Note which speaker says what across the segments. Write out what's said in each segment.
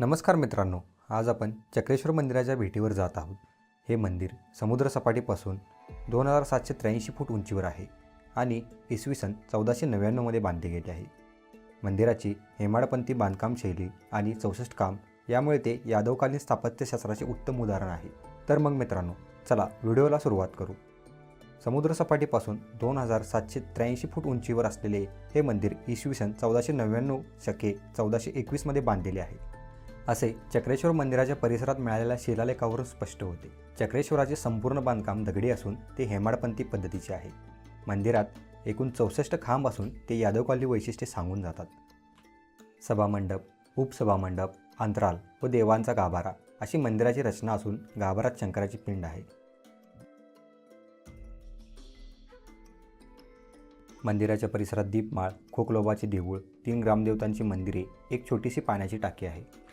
Speaker 1: नमस्कार मित्रांनो आज आपण चक्रेश्वर मंदिराच्या भेटीवर जात आहोत. हे मंदिर समुद्रसपाटीपासून दोन हजार सातशे त्र्याऐंशी फूट उंचीवर आहे आणि इसवी सन चौदाशे नव्याण्णवमध्ये बांधले गेले आहे. मंदिराची हेमाडपंथी बांधकाम शैली आणि चौसष्ट काम यामुळे ते यादवकालीन स्थापत्यशास्त्राचे उत्तम उदाहरण आहे. तर मग मित्रांनो चला व्हिडिओला सुरुवात करू. समुद्रसपाटीपासून दोन हजार सातशे त्र्याऐंशी फूट उंचीवर असलेले हे मंदिर इसवी सन चौदाशे नव्याण्णव शके चौदाशे एकवीसमध्ये बांधलेले आहे. असे चक्रेश्वर मंदिराच्या परिसरात मिळालेल्या शिलालेखावरून स्पष्ट होते. चक्रेश्वराचे संपूर्ण बांधकाम दगडी असून ते हेमाडपंथी पद्धतीचे आहे. मंदिरात एकूण चौसष्ट खांब असून ते यादवकाली वैशिष्ट्ये सांगून जातात. सभामंडप उपसभामंडप अंतराल व देवांचा गाभारा अशी मंदिराची रचना असून गाभारात शंकराची पिंड आहे. मंदिराच्या परिसरात दीपमाळ खोकलोबाचे देऊळ तीन ग्रामदेवतांची मंदिरे एक छोटीशी पाण्याची टाकी आहे.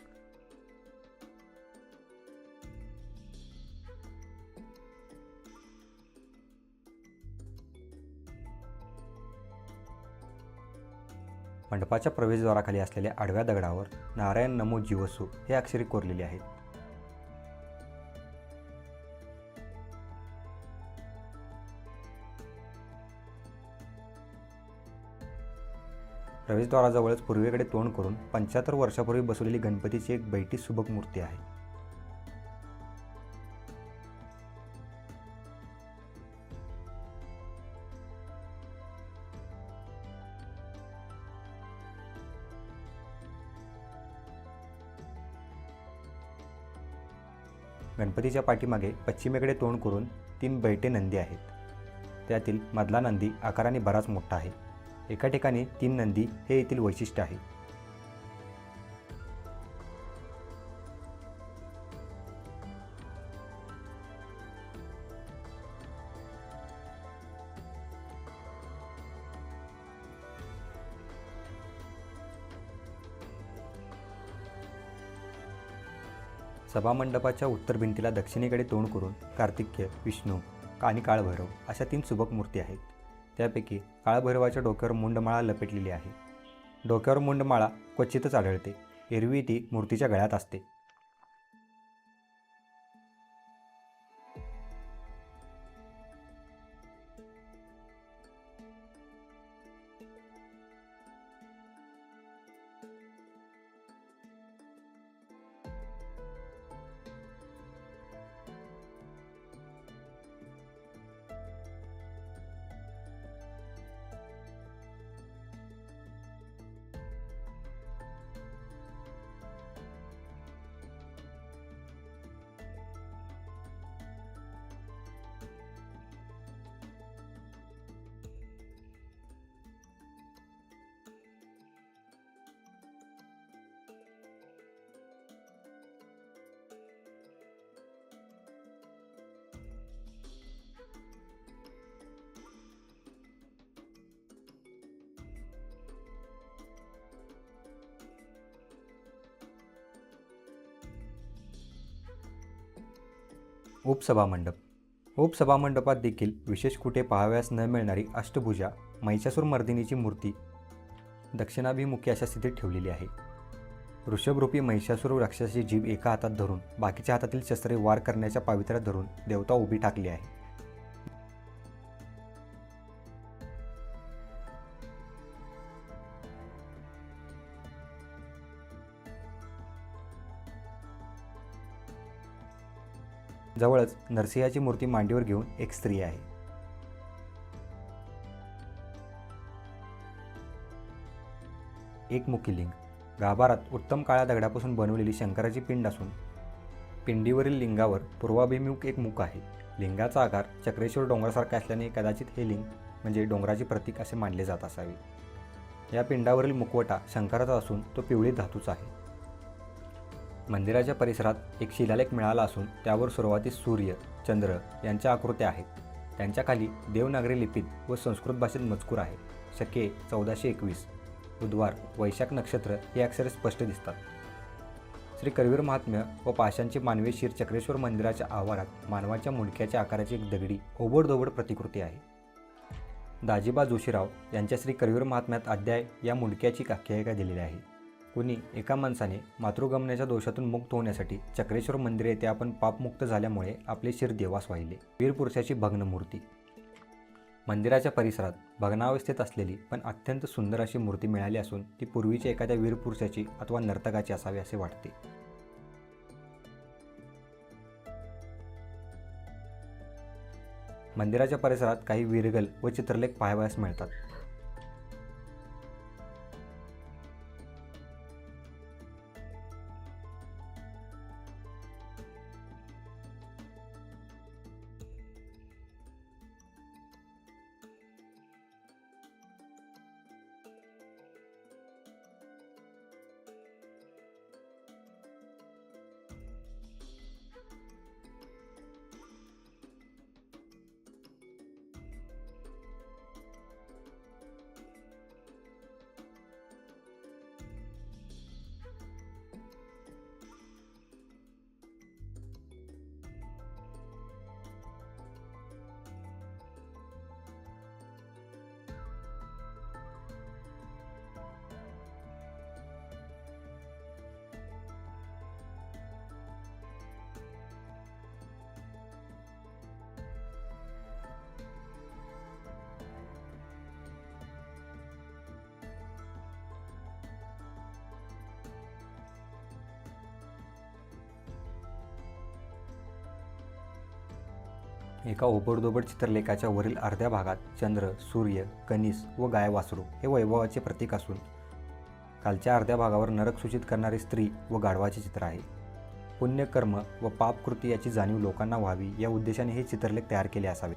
Speaker 1: मंडपाच्या प्रवेशद्वाराखाली असलेल्या आडव्या दगडावर नारायण नमो जीवसू हे अक्षरे कोरलेले आहेत. प्रवेशद्वाराजवळच पूर्वेकडे तोंड करून पंच्याहत्तर वर्षापूर्वी बसवलेली गणपतीची एक बैठी सुबक मूर्ती आहे. गणपतीच्या पाठीमागे पश्चिमेकडे तोंड करून तीन बैठे नंदी आहेत. त्यातील मधला नंदी आकाराने बराच मोठा आहे. एका ठिकाणी तीन नंदी हे येथील वैशिष्ट्य आहे. सभामंडपाच्या उत्तर भिंतीला दक्षिणेकडे तोंड करून कार्तिक्य विष्णू आणि काळभैरव अशा तीन सुबक मूर्ती आहेत. त्यापैकी काळभैरवाच्या डोक्यावर मुंडमाळा लपेटलेली आहे. डोक्यावर मुंडमाळा क्वचितच आढळते. एरवी ती मूर्तीच्या गळ्यात असते. उपसभामंडप उपसभामंडपात देखील विशेष कुठे पाहाव्यास न मिळणारी अष्टभुजा महिषासूर मर्दिनीची मूर्ती दक्षिणाभिमुखी अशा स्थितीत ठेवलेली आहे. वृषभरूपी महिषासूर राक्षसाची जीभ एका हातात धरून बाकीच्या हातातील शस्त्रे वार करण्याच्या पावित्र्यात धरून देवता उभी ठाकली आहे. जवळच नरसिंहाची मूर्ती मांडीवर घेऊन एक स्त्री आहे. एक मुखीलिंग गाभारात उत्तम काळ्या दगडापासून बनवलेली शंकराची पिंड असून पिंडीवरील लिंगावर पूर्वाभिमुख एक मुख आहे. लिंगाचा आकार चक्रेश्वर डोंगरासारखा असल्याने कदाचित हे लिंग म्हणजे डोंगराचे प्रतीक असे मानले जात असावे. या पिंडावरील मुखवटा शंकराचा असून तो पिवळी धातूचा आहे. मंदिराच्या परिसरात एक शिलालेख मिळाला असून त्यावर सुरुवातीस सूर्य चंद्र यांच्या आकृत्या आहेत. त्यांच्याखाली देवनागरी लिपीत व संस्कृत भाषेत मजकूर आहे. शके चौदाशे एकवीस बुधवार वैशाख नक्षत्र ही अक्षरे स्पष्ट दिसतात. श्री करवीर महात्म्य व पाशांचे मानवी शिर चक्रेश्वर मंदिराच्या आवारात मानवाच्या मुंडक्याच्या आकाराची एक दगडी ओबडधोबड प्रतिकृती आहे. दाजीबा जोशीराव यांच्या श्री करवीर महात्म्यात अध्याय या मुंडक्याची आख्यायिका दिलेली आहे. कुणी एका माणसाने मातृगमनाच्या दोषातून मुक्त होण्यासाठी चक्रेश्वर मंदिर येथे आपण पापमुक्त झाल्यामुळे आपले शिर देवास वाहिले. वीरपुरुषाची भग्न मूर्ती मंदिराच्या परिसरात भग्नावस्थेत असलेली पण अत्यंत सुंदर अशी मूर्ती मिळाली असून ती पूर्वीच्या एखाद्या वीरपुरुषाची अथवा नर्तकाची असावी असे वाटते. मंदिराच्या परिसरात काही वीरगल व चित्रलेख पाहावयास मिळतात. एका ओबडदोबड चित्रलेखाच्या वरील अर्ध्या भागात चंद्र सूर्य कनिस व गाय वासरू हे वैभवाचे प्रतीक असून खालच्या अर्ध्या भागावर नरक सूचित करणारी स्त्री व गाढवाचे चित्र आहे. पुण्यकर्म व पापकृती याची जाणीव लोकांना व्हावी या उद्देशाने हे चित्रलेख तयार केले असावे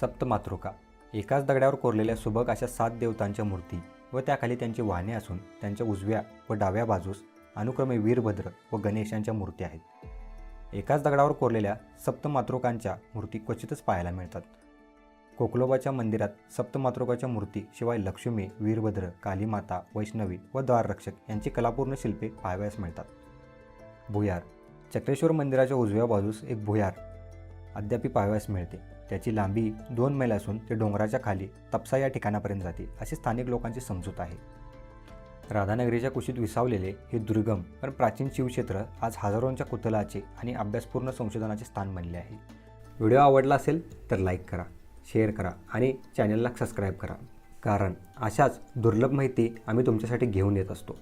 Speaker 1: सप्तमातृका. एकाच दगडावर कोरलेल्या सुबक अशा सात देवतांच्या मूर्ती व त्याखाली त्यांची वाहने असून त्यांच्या उजव्या व डाव्या बाजूस अनुक्रमे वीरभद्र व गणेशांच्या मूर्ती आहेत. एकाच दगडावर कोरलेल्या सप्तमातृकांच्या मूर्ती क्वचितच पाहायला मिळतात. कोकलोबाच्या मंदिरात सप्तमातृकाच्या मूर्ती शिवाय लक्ष्मी वीरभद्र कालीमाता वैष्णवी व द्वाररक्षक यांची कलापूर्ण शिल्पे पाहावयास मिळतात. भुयार. चक्रेश्वर मंदिराच्या उजव्या बाजूस एक भुयार अद्यापी पाहावयास मिळते. त्याची लांबी दोन मैल असून ते डोंगराच्या खाली तपसा या ठिकाणापर्यंत जाते अशी स्थानिक लोकांची समजूत आहे. राधानगरीच्या कुशीत विसावलेले हे दुर्गम पण प्राचीन शिवक्षेत्र आज हजारोंच्या कुतलाचे आणि अभ्यासपूर्ण संशोधनाचे स्थान बनले आहे. व्हिडिओ आवडला असेल तर लाईक करा शेअर करा आणि चॅनलला सबस्क्राईब करा. कारण अशाच दुर्लभ माहिती आम्ही तुमच्यासाठी घेऊन येत असतो.